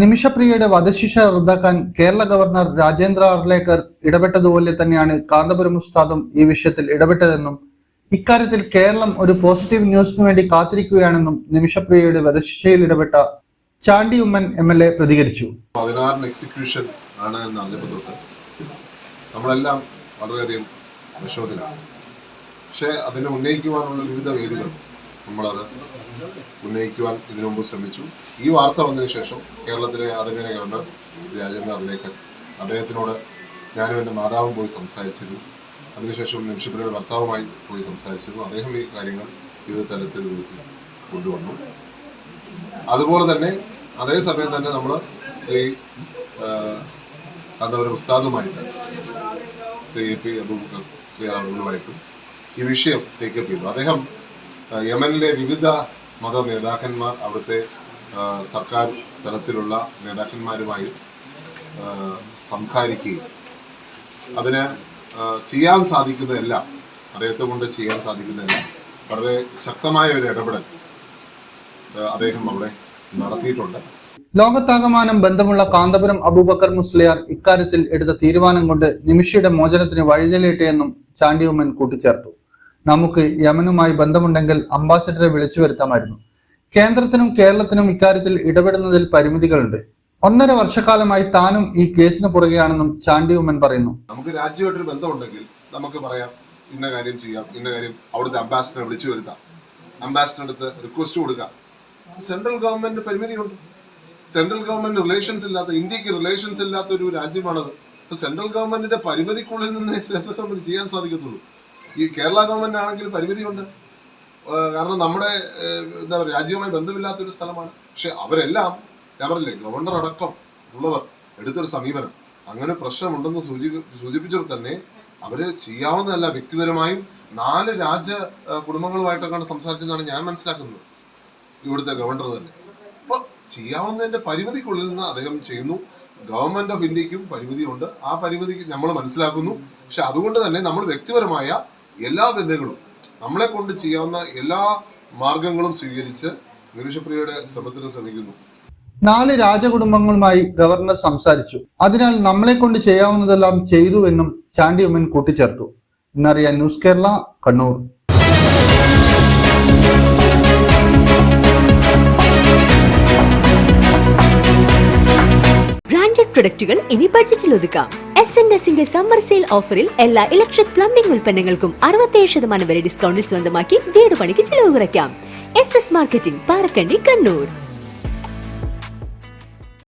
നിമിഷപ്രിയയുടെ വധശിക്ഷ റദ്ദാക്കാൻ കേരള ഗവർണർ രാജേന്ദ്ര അർലേക്കർ ഇടപെട്ടതുപോലെ തന്നെയാണ് കാന്തപുരം ഉസ്താദും ഈ വിഷയത്തിൽ ഇടപെട്ടതെന്നും ഇക്കാര്യത്തിൽ കേരളം ഒരു പോസിറ്റീവ് ന്യൂസിനു വേണ്ടി കാത്തിരിക്കുകയാണെന്നും നിമിഷപ്രിയയുടെ വധശിക്ഷയിൽ ഇടപെട്ട Chandy Oommen M L A പ്രതികരിച്ചു. പതിനാറിന് എക്സിക്യൂഷൻ ആണ് എന്ന് അറിഞ്ഞപ്പോൾ നമ്മളെല്ലാം വളരെയധികം വിഷമത്തിലാണ്. പക്ഷേ അതിനെ ഉന്നയിക്കുവാനുള്ള വിവിധ വേദികൾ നമ്മളത് ഉന്നയിക്കുവാൻ ഇതിനു മുമ്പ് ശ്രമിച്ചു. ഈ വാർത്ത വന്നതിന് ശേഷം കേരളത്തിലെ ആദരണീയ ഗവർണർ രാജേന്ദ്ര അദ്ദേഹത്തിനോട് ഞാനും എന്റെ മാതാവും പോയി സംസാരിച്ചിരുന്നു. അതിനുശേഷം നിമിഷപ്പുരയുടെ ഭർത്താവുമായി പോയി സംസാരിച്ചിരുന്നു. അദ്ദേഹം ഈ കാര്യങ്ങൾ വിവിധ തലത്തിൽ കൊണ്ടുവന്നു. അതുപോലെ തന്നെ അതേ സമയം തന്നെ നമ്മൾ ശ്രീ കാന്തപുരം ഉസ്താദുമായിട്ട് ശ്രീ എ പി അബൂബക്കർ ശ്രീ അറബുകളുമായിട്ടും ഈ വിഷയം ടേക്കപ്പ് ചെയ്തു അദ്ദേഹം യമനിലെ വിവിധ മത നേതാക്കന്മാർ അവിടുത്തെ സർക്കാർ തലത്തിലുള്ള നേതാക്കന്മാരുമായി സംസാരിക്കുകയും. അതിന് ചെയ്യാൻ സാധിക്കുന്നതെല്ലാം അദ്ദേഹത്തെ കൊണ്ട് ചെയ്യാൻ സാധിക്കുന്നതെല്ലാം വളരെ ശക്തമായ ഒരു ഇടപെടൽ അദ്ദേഹം അവിടെ നടത്തിയിട്ടുണ്ട്. ലോകത്താകമാനം ബന്ധമുള്ള കാന്തപുരം അബൂബക്കർ മുസ്ലിയാർ ഇക്കാര്യത്തിൽ എടുത്ത തീരുമാനം കൊണ്ട് നിമിഷയുടെ മോചനത്തിന് വഴിതെളിയട്ടെയെന്നും ചാണ്ടി ഉമ്മൻ കൂട്ടിച്ചേർത്തു. നമുക്ക് യമനുമായി ബന്ധമുണ്ടെങ്കിൽ അംബാസിഡറെ വിളിച്ചു വരുത്താമായിരുന്നു. കേന്ദ്രത്തിനും കേരളത്തിനും ഇക്കാര്യത്തിൽ ഇടപെടുന്നതിൽ പരിമിതികളുണ്ട്. ഒന്നര വർഷക്കാലമായി താനും ഈ കേസിന് പുറകെയാണെന്നും ചാണ്ടി ഉമ്മൻ പറയുന്നു. നമുക്ക് രാജ്യമായിട്ടൊരു ബന്ധമുണ്ടെങ്കിൽ നമുക്ക് പറയാം ഇന്ന കാര്യം ചെയ്യാം ഇന്ന കാര്യം അവിടുത്തെ അംബാസിഡറെ വിളിച്ചു വരുത്താം. അംബാസിഡർ അടുത്ത് റിക്വസ്റ്റ് കൊടുക്കാം. സെൻട്രൽ ഗവൺമെന്റ് പരിമിതിയുണ്ട്. സെൻട്രൽ ഗവൺമെന്റ് റിലേഷൻസ് ഇല്ലാത്ത ഇന്ത്യയ്ക്ക് റിലേഷൻസ് ഇല്ലാത്ത ഒരു രാജ്യമാണത്. സെൻട്രൽ ഗവൺമെന്റിന്റെ പരിമിതിക്കുള്ളിൽ നിന്നേ സെൻട്രൽ ഗവൺമെന്റ് ചെയ്യാൻ സാധിക്കത്തുള്ളൂ. ഈ കേരള ഗവൺമെന്റ് ആണെങ്കിൽ പരിമിതിയുണ്ട് കാരണം നമ്മുടെ എന്താ പറയുക രാജ്യവുമായി ബന്ധമില്ലാത്ത ഒരു സ്ഥലമാണ്. പക്ഷെ അവരെല്ലാം ഞാൻ പറഞ്ഞില്ലേ ഗവർണർ അടക്കം ഉള്ളവർ എടുത്തൊരു സമീപനം. അങ്ങനെ പ്രശ്നമുണ്ടെന്ന് സൂചി സൂചിപ്പിച്ചപ്പോൾ തന്നെ അവർ ചെയ്യാവുന്നതല്ല. വ്യക്തിപരമായും നാല് രാജ ഏഹ് കുടുംബങ്ങളുമായിട്ടൊക്കെയാണ് സംസാരിച്ചതെന്നാണ് ഞാൻ മനസ്സിലാക്കുന്നത്. ഇവിടുത്തെ ഗവർണർ തന്നെ. അപ്പൊ ചെയ്യാവുന്നതിന്റെ പരിമിതിക്കുള്ളിൽ നിന്ന് അദ്ദേഹം ചെയ്യുന്നു. ഗവൺമെന്റ് ഓഫ് ഇന്ത്യക്കും പരിമിതിയുണ്ട്. ആ പരിമിതിക്ക് നമ്മൾ മനസ്സിലാക്കുന്നു. പക്ഷെ അതുകൊണ്ട് തന്നെ നമ്മൾ വ്യക്തിപരമായ എല്ലാ വിധങ്ങളും നമ്മളെ കൊണ്ട് ചെയ്യാവുന്ന എല്ലാ മാർഗങ്ങളും സ്വീകരിച്ച് നിമിഷപ്രിയയുടെ ശ്രമത്തിന് ശ്രമിക്കുന്നു. നാല് രാജകുടുംബങ്ങളുമായി ഗവർണർ സംസാരിച്ചു. അതിനാൽ നമ്മളെ കൊണ്ട് ചെയ്യാവുന്നതെല്ലാം ചെയ്തു എന്നും ചാണ്ടി ഉമ്മൻ കൂട്ടിച്ചേർത്തു. ഇന്നറിയാൻ ന്യൂസ് കേരള കണ്ണൂർ. ബ്രാൻഡഡ് പ്രൊഡക്റ്റുകൾ ഇനി ബഡ്ജറ്റിൽ ഒതുക്കാം. എസ് എൻ എസിന്റെ സമ്മർ സെയിൽ ഓഫറിൽ എല്ലാ ഇലക്ട്രിക് പ്ലംബിംഗ് ഉൽപ്പന്നങ്ങൾക്കും അറുപത്തേഴ് ശതമാനം വരെ ഡിസ്കൗണ്ടിൽ സ്വന്തമാക്കി വീട് പണിക്ക് ചിലവ് കുറയ്ക്കാം. S S marketing Parakkandi Kannur.